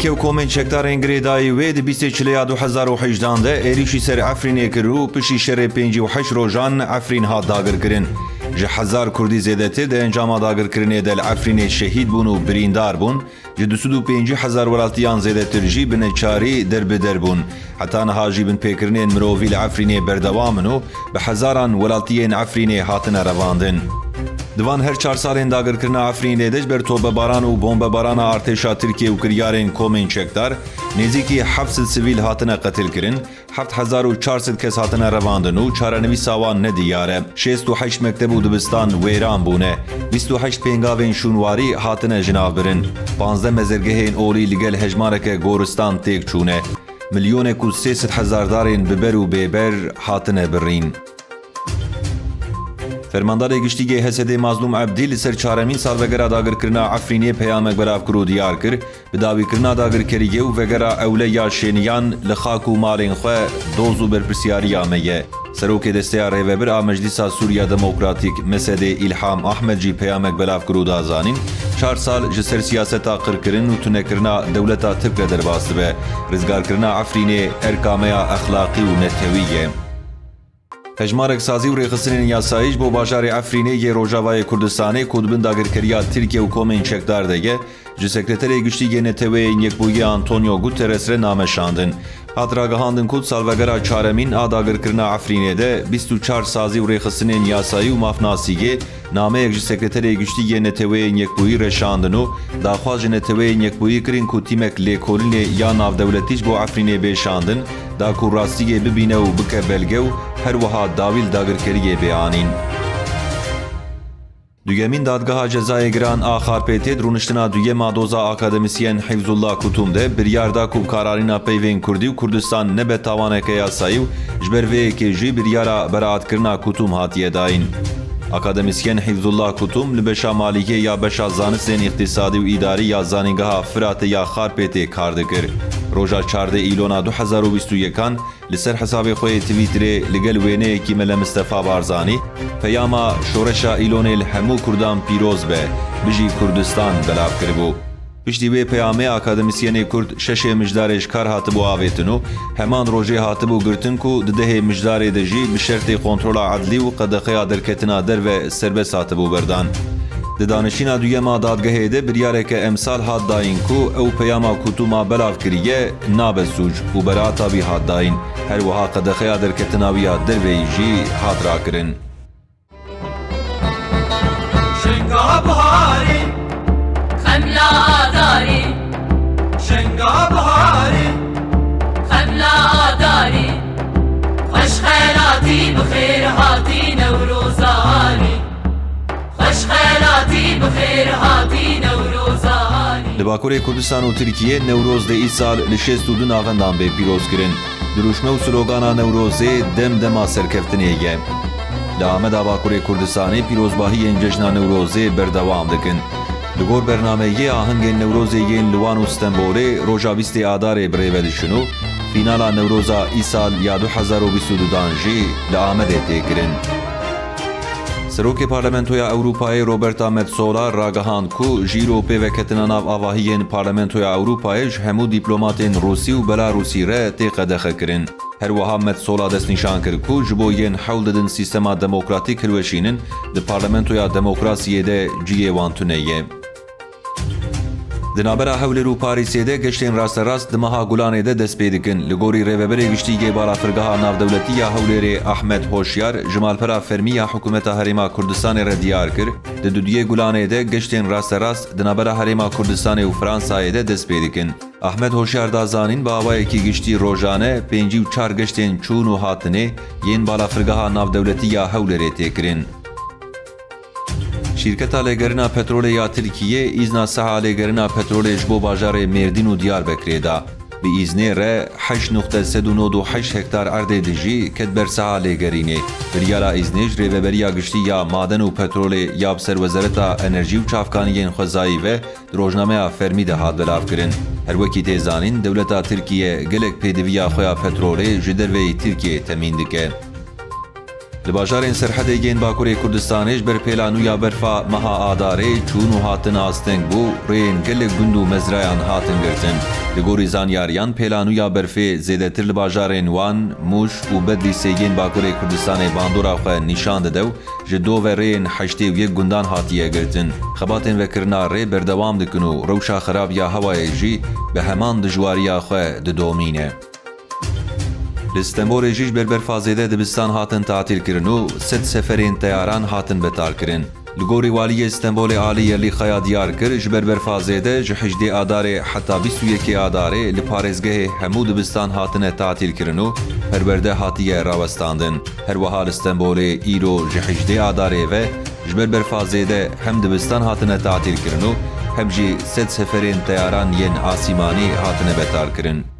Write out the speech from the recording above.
Tirkiye û komên çekdarên girêdayî wê di bîstê çileya 2018 de êrişî ser Efrînê kir û pişî şerê pêncî û heş rojan Efrîn hat dagirkirin. Ji hezar Kurdî zêdetir de encama dagirkirinê de li Efrînê şehîd bûn û birîndar bûn, ji du sud û pêncî hezar welatiyan zêdetir jî bi neçarî derbeder bûn. Heta niha jî bin pêkirinên mirovî li Efrînê berdewam in û bi hezaran welatiyên Efrînê hatine revandin. Divan her çar salên dagirkirina Efrînê de ji ber tobebaran û bombebarana artêşa Tirkiye û kiryarên komên çekdar nêzîkî heft sivîl hatine qetil kirin, heft hezar û çar kes hatine revandin û çarenivîsa wan nediyar e. Şêst û heşt mekteb û dibistan wêran bûne. Bîst û heşt pêngavên şûnwarî hatine jinav birin. Panzde mezirgehên olî li gel hejmareke goristan têk çûne. Milyonek û sêsed hezardarên biber û bêber. Çaremîn salvegera dagirkirina Efrînê peyamek belav kir û diyar kir, bi dawîkirina dagirkeriyê û vegera ewleya şêniyan li xak û malên xwe doz û berpirsiyariya me ye. Serokê desteya rêvebir a Meclîsa Sûriya Demokratîk Mesedê İlham Ahmed jî peyamek belav kir û dazanîn, çar sal ji ser siyaseta qirkirin û tunekirina dewleta Tirkê derbas dibe. Rizgarkirina Efrînê erkameya exlaqî û netewî ye. Rêxistinên yasayî ji bo bajarê Efrînê yê Rojavayê Kurdistanê ku dibin dagirkeriya Tirkiye û komên çekdar de ye, ji sekreterê giştî Neteweyên Yekbûyî Antonio Guterres re nameşandin. Hat ragihandin ku salvegera çaremîn a dagirkirina Efrînê de 24 sazî û rêxistinên yasayî û mafnasîgê nameyek ji sekreterê giştî Neteweyên Yekbûyî reşandin û daxwaz ji Neteweyên Yekbûyî kirin ku tîmek lêkolînê ya navdewletî ji bo Efrînê bêşandin, da ku rastiyê bibîne û bike belge հերուհա դավիլ դագրքերի եբեանին։ Դուգեմին դադգահա ջեզայե գրան ախարպետի դրունշտնա դուգեմ ադոզա ակադեմիսիեն Հիվզուլլա Կուտումդե bir yarda kum kararına peyven kurdi Kurdistan nebe tavane keyasayı jberveye ki jü bir yara beraat kırna kutum hatiye dayin. Akademisyen Hifzullah Kutum li beşa maliyê ya beşa zanistên îqtisadî û îdarî ya zanîngeha Firatê ya Xarpêtê kar dikir. Roja çardê îlona 2021 li ser hesabê xwe yê Twitterê li gel wêneyekî me li Mistefa Barzanî peyama şoreşa îlonê li hemû Kurdan pîroz be bijî Kurdistan belav. Piştî wê peyamê akademisyenê Kurd şeşê mijdarê ji kar hatibû avêtin û heman rojê hatibû girtin ku di dehê mijdarê de jî bi şertê kontrola edlî û qedexeya derketina derve serbest hatibû berdan. Di danişîna duyema dadgehê de biryareke emsal hat dayîn ku ew peyama kutûma belav kiriye nabe sûc û berata wî hat dayîn. Her wiha qedexeya derketina wî ya dervê jî hat rakirin. شنگا بهاری خملا داري خوش خيراتي بخير هاتي نوروزاني خوش خيراتي بخير هاتي نوروزاني Li Bakurê Kurdistan û Tirkiye Newroz de îsal li şêst û du navendan bê pîroz kirin. Dirûşme û slogana Newrozê dem dema serkeftinê ye. Li Ameda Bakurê Kurdistanê pîrozbahiyên cejna Newrozê berdewam dikin. Li gor bernameyê ahingên Newrozê yên li Wan û Stenbolê roja bîstê adarê birêve dişin û fînala Newroza îsal ya 2022 jî li Amedê tê kirin. Serokê Parlamentoya Ewropayê Roberta Metsola ragihand ku jîro pêveketina nav avahiyên Parlamentoya Ewropayê ji hemû dîplomatên Rûsî û Belarûsî re tê qedexe kirin. Her wiha Metsola destnîşan kir ku ji bo yên hewl didin sîstema demokratîk hilweşînin di Parlamentoya Demokrasiyê de ciyê wan tune ye. Di navbera Hewlêr û Parîsê de geştên rasterast di meha Gulanê de dest pê dikin. Li gorî rêveberê giştîgê balafirgeha navdewletî ya Hewlêrê Ahmed Hoşyar ji malpera fermî ya hikûmeta Herêma Kurdistanê re diyar kir. Di dudiyê Gulanê de geştên rasterast di navbera Herêma Kurdistanê û Fransayê de dest pê dikin. Ahmed Hoşyar da zanîn bi awayekî giştî rojane pêncî û çar geştên çûn û hatinê yên balafirgeha navdewletî ya Hewlêrê tê kirin. Şirketa lêgerîna petrolê ya Tirkiye îzna seha lêgerîna petrolê ji bo bajarê Mêrdîn û Diyarbekirê da. Bi îznê re 8.8 hektar erdê dijî ket ber seha lêgerînê. Biryara îznê ji rêveberiya giştî ya maden û petrolê ya bi ser Wezareta Enerjî û Çavkaniyên ve rojnameya fermî de hat belavkirin. Her wekî tê zanîn dewleta gelek pêdiviya xwe ya petrolê ji derveyê Tirkiye temîn dike. Li bajarên serhedê yên Bakurê Kurdistanê ji ber pêlanûya berfa meha adarê çûn û hatin asteng bû rêyên gelek gund û mezrayan hatin girtin. Li gorî zanyariyan pêlanûya berfê zêdetir li bajarên Wan, Mûş û Bedlî Sêgên Bakurê Kurdistanê bandora xwe nîşan dide û ji dovereyên heştê û yek gundan hatiye girtin. Xebatên vekirina rê berdewam dikin û rewşa xerabiya hewayê jî bi heman dijwariya xwe didomîne. Li Stenbolê jî ji ber berfazêde dibistan hatin tatil kirin û sed seferên teyaran hatin betalkirin. Li gorî waliyê Stenbolê alî yerlî xeya diyar kir ji ber berfazêde ji hejdê adarê heta bîst û yekê adarê li parêzgehê hemû dibistan hatine tatil kirin û perberde hatiye rawestandin. Her wiha li Stenbolê îro ji hejdê adarê ve ji ber berfazêde hem dibistan hatine tatil kirin û hem jî sed seferên teyaran yên asîmanî hatine kirin.